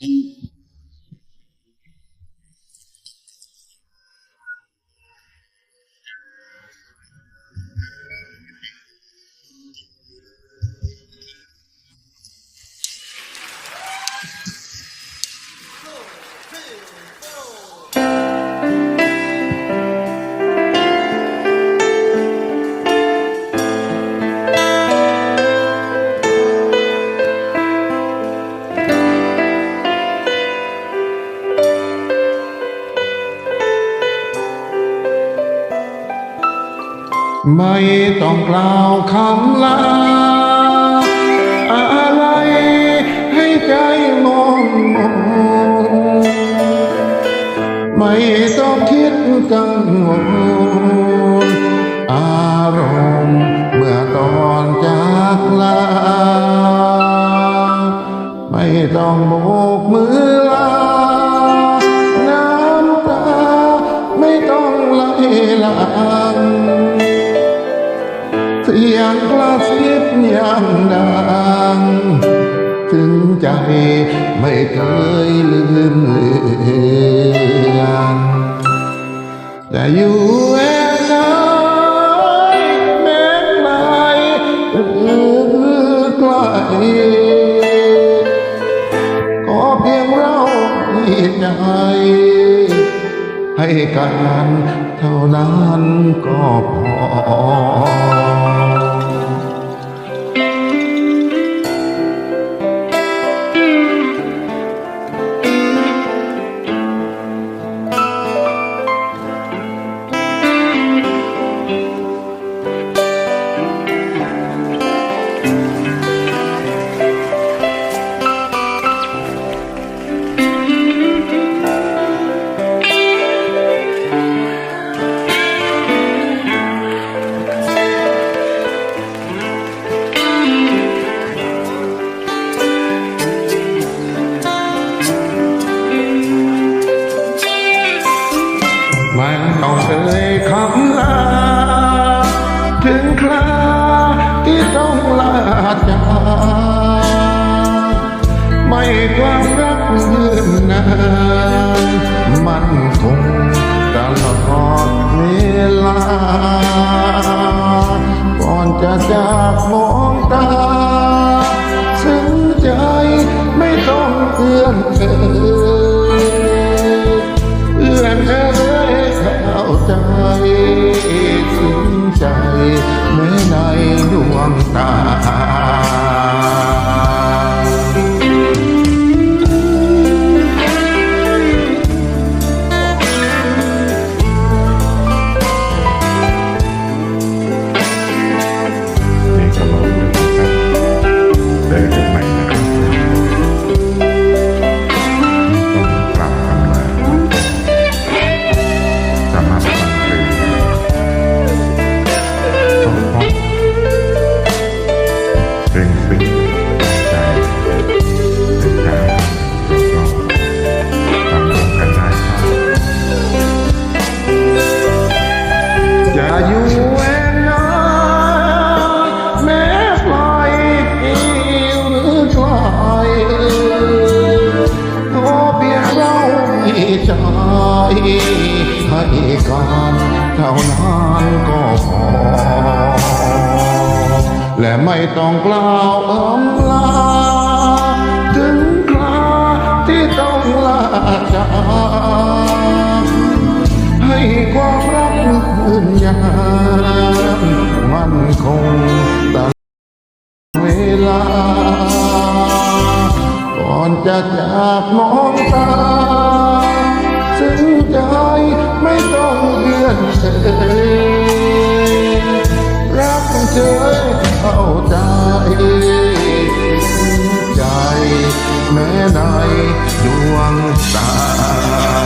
Two, three, four. ไม่ต้องกล่าวคำลา อะไรให้ใจมองมนไม่ต้องคิดกังวลอารมณ์เมื่อตอนจากลา ไม่ต้องโบกมือลา น้ำตาไม่ต้องไหลลัง ยังดังถึงใจไม่เคยลืมเลือนแต่อยู่แอบไหนแม้ไกลหรือไกลก็เพียงเราที่ใจ ให้กันเท่านั้นก็พอ ความรักเมื่อนนาน ขอเพียงเรามีใจให้กันเท่านั้นก็พอ และไม่ต้องกล่าวอำลา ถึงคราที่ต้องลาจากให้ความรักยืนยานมันคง จะจากมองตาซึ้งใจไม่ต้องเลื่อนเฉยรักเฉยเข้าใจ ใจแม้ในดวงตา